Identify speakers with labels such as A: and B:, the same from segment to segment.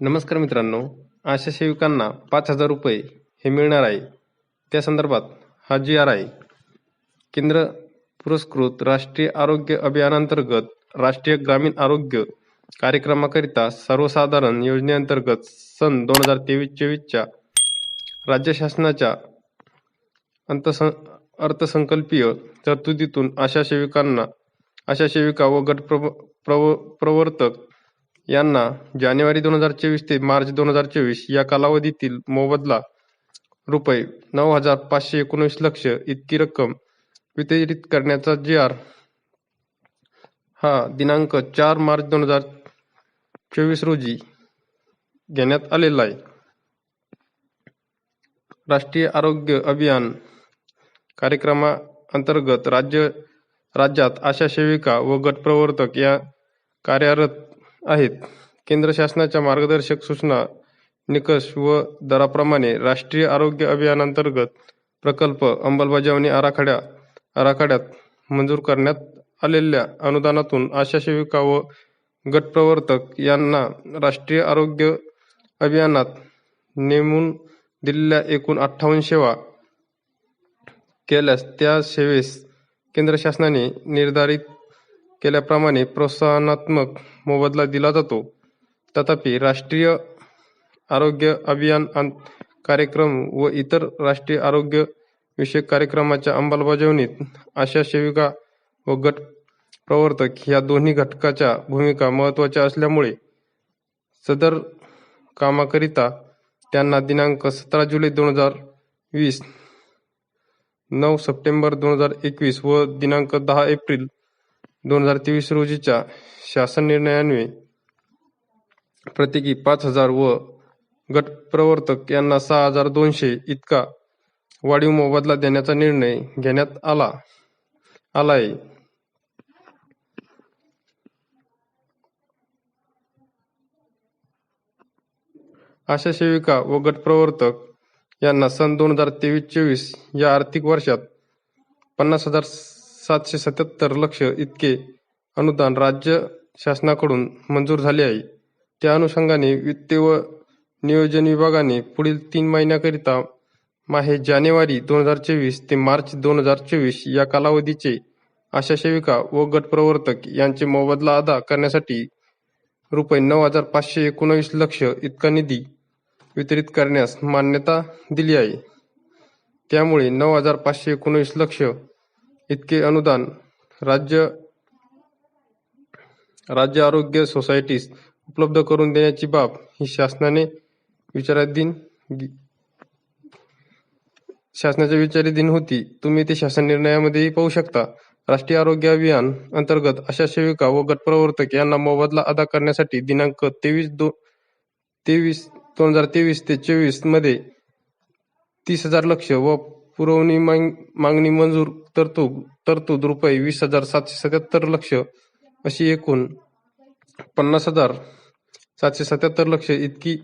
A: नमस्कार मित्रांनो आशा सेविकांना पाच हजार रुपये हे मिळणार आहे. त्या संदर्भात हा जी आर आहे केंद्र पुरस्कृत राष्ट्रीय आरोग्य अभियानांतर्गत राष्ट्रीय ग्रामीण आरोग्य कार्यक्रमाकरिता सर्वसाधारण योजनेअंतर्गत सन दोन हजार तेवीस चोवीसच्या राज्य शासनाच्या अंतसं अर्थसंकल्पीय तरतुदीतून आशा सेविकांना आशा सेविका व गट प्रव प्रव प्रवर्तक यांना जानेवारी दोन हजार चोवीस ते मार्च दोन हजार चोवीस या कालावधीतील मोबदला रुपये नऊ हजार पाचशे एकोणीस लक्ष इतकी रक्कम वितरित करण्याचा जी आर हा दिनांक चार मार्च दोन हजार चोवीस रोजी घेण्यात आलेला आहे. राष्ट्रीय आरोग्य अभियान कार्यक्रमाअंतर्गत राज्य राज्यात आशा सेविका व गट प्रवर्तक या कार्यरत आहेत. केंद्र शासनाच्या मार्गदर्शक सूचना निकष व दराप्रमाणे राष्ट्रीय आरोग्य अभियानांतर्गत प्रकल्प अंमलबजावणी आराखड्या आराखड्यात मंजूर करण्यात आलेल्या अनुदानातून आशा सेविका व गटप्रवर्तक यांना राष्ट्रीय आरोग्य अभियानात नेमून दिलेल्या एकूण अठ्ठावन्न सेवा केल्यास त्या सेवेस केंद्र शासनाने निर्धारित केल्याप्रमाणे प्रोत्साहनात्मक मोबदला दिला जातो. तथापि राष्ट्रीय आरोग्य अभियान कार्यक्रम व इतर राष्ट्रीय आरोग्य विषयक कार्यक्रमाच्या अंमलबजावणीत आशा सेविका व गट प्रवर्तक या दोन्ही घटकाच्या भूमिका महत्त्वाच्या असल्यामुळे सदर कामाकरिता त्यांना दिनांक सतरा जुलै दोन हजार वीस नऊ सप्टेंबर दोन हजार एकवीस व दिनांक दहा एप्रिल दोन हजार तेवीस रोजीच्या शासन निर्णयान्वये प्रत्येकी पाच हजार व गट प्रवर्तक यांना सहा हजार दोनशे इतका वाढीव मोबदला देण्याचा निर्णय घेण्यात आला आलाय. आशा सेविका व गट प्रवर्तक यांना सन दोन हजार तेवीस चोवीस या आर्थिक वर्षात पन्नास हजार सातशे सत्याहत्तर लक्ष इतके अनुदान राज्य शासनाकडून मंजूर झाले आहे. त्या अनुषंगाने वित्त व नियोजन विभागाने पुढील तीन महिन्याकरिता माहे जानेवारी दोन हजार चोवीस ते मार्च दोन हजार चोवीस या कालावधीचे आशा सेविका व गट प्रवर्तक यांचे मोबदला अदा करण्यासाठी रुपये नऊ हजार पाचशे एकोणवीस लक्ष इतका निधी वितरित करण्यास मान्यता दिली आहे. त्यामुळे नऊ हजार पाचशे एकोणवीस लक्ष इतके अनुदान. राज्य राज्य आरोग्य सोसायटीस उपलब्ध करून देण्याची बाब ही शासनाने विचाराधीन शासनाच्या विचाराधीन होती. तुम्ही ते शासन निर्णयामध्येही पाहू शकता. राष्ट्रीय आरोग्य अभियान अंतर्गत अशा सेविका व गटप्रवर्तक यांना मोबदला अदा करण्यासाठी दिनांक तेवीस दो तेवीस दोन हजार तेवीस ते चोवीसमध्ये तीस हजार लक्ष व पुरवणी मागणी मंजूर तरतूद तरतूद रुपये वीस हजार सातशे सत्याहत्तर लक्ष अशी एकूण पन्नास हजार सातशे सत्याहत्तर लक्ष इतकी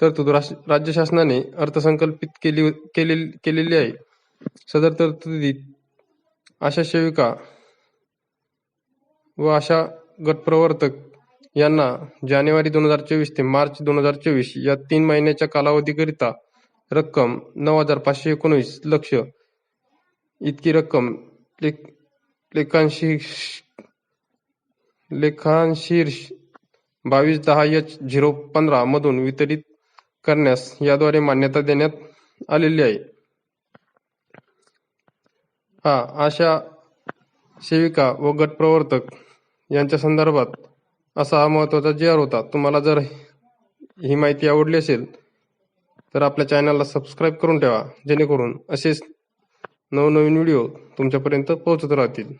A: तरतूद राज्य शासनाने अर्थसंकल्पित केली केलेली केलेली आहे. सदर तरतुदीत आशा सेविका व आशा गटप्रवर्तक यांना जानेवारी दोन हजार चोवीस ते मार्च दोन हजार चोवीस या तीन महिन्याच्या कालावधीकरिता रक्कम नऊ हजार पाचशे एकोणवीस लक्ष. इतकी रक्कम लेख लेखांशीर्ष लेखांशीर्ष बावीस दहा एच झिरो पंधरा मधून वितरित करण्यास याद्वारे मान्यता देण्यात आलेली आहे. हा अशा सेविका व गट प्रवर्तक यांच्या संदर्भात असा हा महत्त्वाचा जी आर होता. तुम्हाला जर ही माहिती आवडली असेल तर आपल्या चॅनलला सबस्क्राईब करून ठेवा जेणेकरून असेच नवनवीन व्हिडिओ तुमच्यापर्यंत पोहोचत राहतील.